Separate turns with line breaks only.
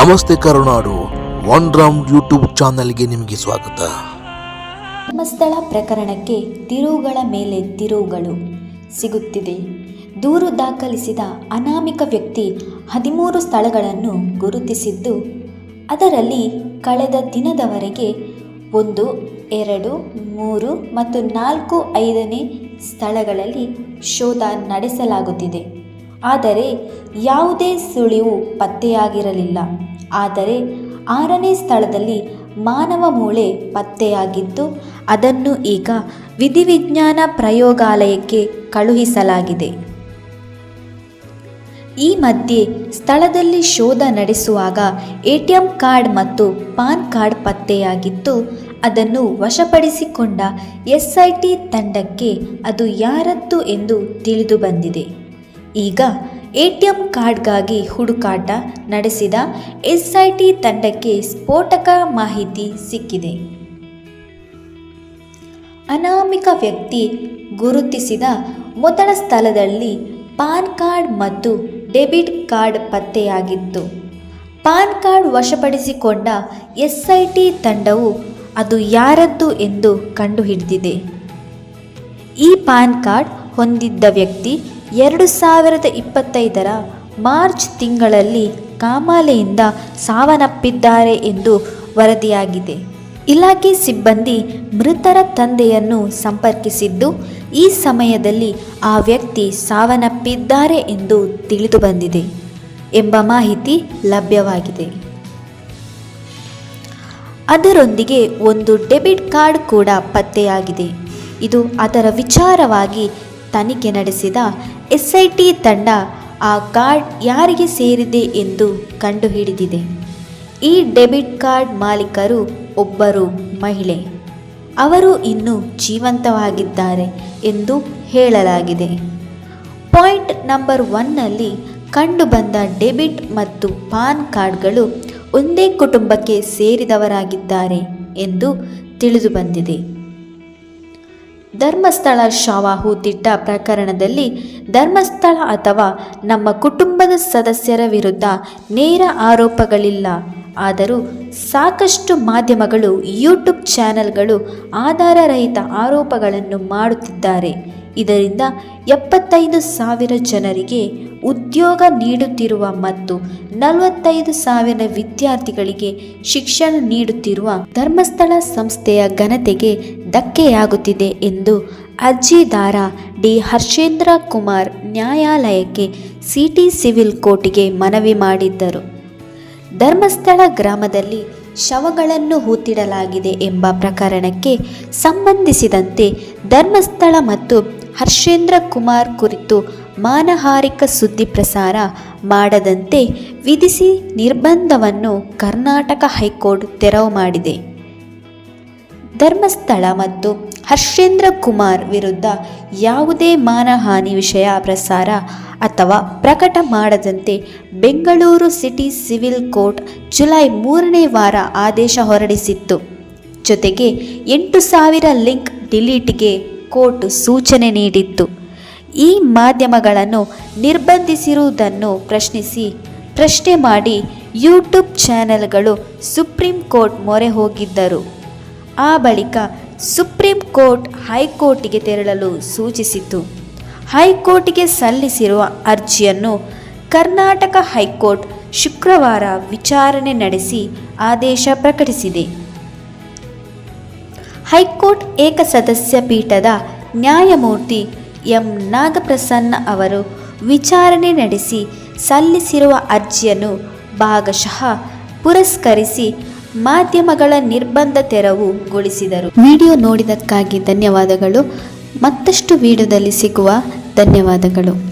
ನಮಸ್ತೆ ಕರುನಾಡು one round YouTube ಚಾನಲ್ಗೆ ನಿಮಗೆ ಸ್ವಾಗತ.
ಧರ್ಮಸ್ಥಳ ಪ್ರಕರಣಕ್ಕೆ ತಿರುವುಗಳ ಮೇಲೆ ತಿರುವುಗಳು ಸಿಗುತ್ತಿದೆ. ದೂರು ದಾಖಲಿಸಿದ ಅನಾಮಿಕ ವ್ಯಕ್ತಿ ಹದಿಮೂರು ಸ್ಥಳಗಳನ್ನು ಗುರುತಿಸಿದ್ದು, ಅದರಲ್ಲಿ ಕಳೆದ ದಿನದವರೆಗೆ ಒಂದು, ಎರಡು, ಮೂರು ಮತ್ತು ನಾಲ್ಕು ಐದನೇ ಸ್ಥಳಗಳಲ್ಲಿ ಶೋಧ ನಡೆಸಲಾಗುತ್ತಿದೆ. ಆದರೆ ಯಾವುದೇ ಸುಳಿವು ಪತ್ತೆಯಾಗಿರಲಿಲ್ಲ. ಆದರೆ ಆರನೇ ಸ್ಥಳದಲ್ಲಿ ಮಾನವ ಮೂಳೆ ಪತ್ತೆಯಾಗಿದ್ದು, ಅದನ್ನು ಈಗ ವಿಧಿವಿಜ್ಞಾನ ಪ್ರಯೋಗಾಲಯಕ್ಕೆ ಕಳುಹಿಸಲಾಗಿದೆ. ಈ ಮಧ್ಯೆ ಸ್ಥಳದಲ್ಲಿ ಶೋಧ ನಡೆಸುವಾಗ ಎಟಿಎಂ ಕಾರ್ಡ್ ಮತ್ತು ಪಾನ್ ಕಾರ್ಡ್ ಪತ್ತೆಯಾಗಿದ್ದು, ಅದನ್ನು ವಶಪಡಿಸಿಕೊಂಡ ಎಸ್ಐಟಿ ತಂಡಕ್ಕೆ ಅದು ಯಾರದ್ದು ಎಂದು ತಿಳಿದು ಬಂದಿದೆ. ಈಗ ಎಟಿಎಂ ಕಾರ್ಡ್ಗಾಗಿ ಹುಡುಕಾಟ ನಡೆಸಿದ ಎಸ್ಐಟಿ ತಂಡಕ್ಕೆ ಸ್ಫೋಟಕ ಮಾಹಿತಿ ಸಿಕ್ಕಿದೆ. ಅನಾಮಿಕ ವ್ಯಕ್ತಿ ಗುರುತಿಸಿದ ಮೊದಲ ಸ್ಥಳದಲ್ಲಿ ಪಾನ್ ಕಾರ್ಡ್ ಮತ್ತು ಡೆಬಿಟ್ ಕಾರ್ಡ್ ಪತ್ತೆಯಾಗಿತ್ತು. ಪಾನ್ ಕಾರ್ಡ್ ವಶಪಡಿಸಿಕೊಂಡ ಎಸ್ಐಟಿ ತಂಡವು ಅದು ಯಾರದ್ದು ಎಂದು ಕಂಡುಹಿಡಿದಿದೆ. ಈ ಪಾನ್ ಕಾರ್ಡ್ ಹೊಂದಿದ್ದ ವ್ಯಕ್ತಿ ಎರಡು ಸಾವಿರದ ಇಪ್ಪತ್ತೈದರ ಮಾರ್ಚ್ ತಿಂಗಳಲ್ಲಿ ಕಾಮಾಲೆಯಿಂದ ಸಾವನ್ನಪ್ಪಿದ್ದಾರೆ ಎಂದು ವರದಿಯಾಗಿದೆ. ಇಲಾಖೆ ಸಿಬ್ಬಂದಿ ಮೃತರ ತಂದೆಯನ್ನು ಸಂಪರ್ಕಿಸಿದ್ದು, ಈ ಸಮಯದಲ್ಲಿ ಆ ವ್ಯಕ್ತಿ ಸಾವನ್ನಪ್ಪಿದ್ದಾರೆ ಎಂದು ತಿಳಿದು ಬಂದಿದೆ ಎಂಬ ಮಾಹಿತಿ ಲಭ್ಯವಾಗಿದೆ. ಅದರೊಂದಿಗೆ ಒಂದು ಡೆಬಿಟ್ ಕಾರ್ಡ್ ಕೂಡ ಪತ್ತೆಯಾಗಿದೆ. ಇದು ಅದರ ವಿಚಾರವಾಗಿ ತನಿಖೆ ನಡೆಸಿದ ಎಸ್ಐಟಿ ತಂಡ ಆ ಕಾರ್ಡ್ ಯಾರಿಗೆ ಸೇರಿದೆ ಎಂದು ಕಂಡುಹಿಡಿದಿದೆ. ಈ ಡೆಬಿಟ್ ಕಾರ್ಡ್ ಮಾಲೀಕರು ಒಬ್ಬರು ಮಹಿಳೆ. ಅವರು ಇನ್ನೂ ಜೀವಂತವಾಗಿದ್ದಾರೆ ಎಂದು ಹೇಳಲಾಗಿದೆ. ಪಾಯಿಂಟ್ ನಂಬರ್ ಒನ್ನಲ್ಲಿ ಕಂಡುಬಂದ ಡೆಬಿಟ್ ಮತ್ತು ಪಾನ್ ಕಾರ್ಡ್ಗಳು ಒಂದೇ ಕುಟುಂಬಕ್ಕೆ ಸೇರಿದವರಾಗಿದ್ದಾರೆ ಎಂದು ತಿಳಿದುಬಂದಿದೆ. ಧರ್ಮಸ್ಥಳ ಶವ ಹೂತಿಟ್ಟ ಪ್ರಕರಣದಲ್ಲಿ ಧರ್ಮಸ್ಥಳ ಅಥವಾ ನಮ್ಮ ಕುಟುಂಬದ ಸದಸ್ಯರ ವಿರುದ್ಧ ನೇರ ಆರೋಪಗಳಿಲ್ಲ. ಆದರೂ ಸಾಕಷ್ಟು ಮಾಧ್ಯಮಗಳು ಯೂಟ್ಯೂಬ್ ಚಾನೆಲ್ಗಳು ಆಧಾರರಹಿತ ಆರೋಪಗಳನ್ನು ಮಾಡುತ್ತಿದ್ದಾರೆ. ಇದರಿಂದ ಎಪ್ಪತ್ತೈದು ಸಾವಿರ ಜನರಿಗೆ ಉದ್ಯೋಗ ನೀಡುತ್ತಿರುವ ಮತ್ತು ನಲವತ್ತೈದು ಸಾವಿರ ವಿದ್ಯಾರ್ಥಿಗಳಿಗೆ ಶಿಕ್ಷಣ ನೀಡುತ್ತಿರುವ ಧರ್ಮಸ್ಥಳ ಸಂಸ್ಥೆಯ ಘನತೆಗೆ ಧಕ್ಕೆಯಾಗುತ್ತಿದೆ ಎಂದು ಅರ್ಜಿದಾರ ಡಿ. ಹರ್ಷೇಂದ್ರ ಕುಮಾರ್ ನ್ಯಾಯಾಲಯಕ್ಕೆ ಸಿಟಿ ಸಿವಿಲ್ ಕೋರ್ಟಿಗೆ ಮನವಿ ಮಾಡಿದ್ದರು. ಧರ್ಮಸ್ಥಳ ಗ್ರಾಮದಲ್ಲಿ ಶವಗಳನ್ನು ಹೂತಿಡಲಾಗಿದೆ ಎಂಬ ಪ್ರಕರಣಕ್ಕೆ ಸಂಬಂಧಿಸಿದಂತೆ ಧರ್ಮಸ್ಥಳ ಮತ್ತು ಹರ್ಷೇಂದ್ರ ಕುಮಾರ್ ಕುರಿತು ಮಾನಹಾರಿಕ ಸುದ್ದಿ ಪ್ರಸಾರ ಮಾಡದಂತೆ ವಿಧಿಸಿ ನಿರ್ಬಂಧವನ್ನು ಕರ್ನಾಟಕ ಹೈಕೋರ್ಟ್ ತೆರವು ಮಾಡಿದೆ. ಧರ್ಮಸ್ಥಳ ಮತ್ತು ಹರ್ಷೇಂದ್ರ ಕುಮಾರ್ ವಿರುದ್ಧ ಯಾವುದೇ ಮಾನಹಾನಿ ವಿಷಯ ಪ್ರಸಾರ ಅಥವಾ ಪ್ರಕಟ ಮಾಡದಂತೆ Bengaluru city civil court July ಮೂರನೇ ವಾರ ಆದೇಶ ಹೊರಡಿಸಿತ್ತು. ಜೊತೆಗೆ ಎಂಟು ಸಾವಿರ ಲಿಂಕ್ ಡಿಲೀಟ್ಗೆ ಕೋರ್ಟ್ ಸೂಚನೆ ನೀಡಿತ್ತು. ಈ ಮಾಧ್ಯಮಗಳನ್ನು ನಿರ್ಬಂಧಿಸಿರುವುದನ್ನು ಪ್ರಶ್ನಿಸಿ ಪ್ರಶ್ನೆ ಮಾಡಿ ಯೂಟ್ಯೂಬ್ ಚಾನೆಲ್ಗಳು ಸುಪ್ರೀಂ ಕೋರ್ಟ್ ಮೊರೆ ಹೋಗಿದ್ದರು. ಆ ಬಳಿಕ ಸುಪ್ರೀಂ ಕೋರ್ಟ್ ಹೈಕೋರ್ಟಿಗೆ ತೆರಳಲು ಸೂಚಿಸಿತು. ಹೈಕೋರ್ಟ್ಗೆ ಸಲ್ಲಿಸಿರುವ ಅರ್ಜಿಯನ್ನು ಕರ್ನಾಟಕ ಹೈಕೋರ್ಟ್ ಶುಕ್ರವಾರ ವಿಚಾರಣೆ ನಡೆಸಿ ಆದೇಶ ಪ್ರಕಟಿಸಿದೆ. ಹೈಕೋರ್ಟ್ ಏಕಸದಸ್ಯ ಪೀಠದ ನ್ಯಾಯಮೂರ್ತಿ ಎಂ. ನಾಗಪ್ರಸನ್ನ ಅವರು ವಿಚಾರಣೆ ನಡೆಸಿ ಸಲ್ಲಿಸಿರುವ ಅರ್ಜಿಯನ್ನು ಭಾಗಶಃ ಪುರಸ್ಕರಿಸಿ ಮಾಧ್ಯಮಗಳ ನಿರ್ಬಂಧ ತೆರವುಗೊಳಿಸಿದರು ವಿಡಿಯೋ ನೋಡಿದಕ್ಕಾಗಿ ಧನ್ಯವಾದಗಳು. ಮತ್ತಷ್ಟು ವಿಡಿಯೋದಲ್ಲಿ ಸಿಗುವ ಧನ್ಯವಾದಗಳು.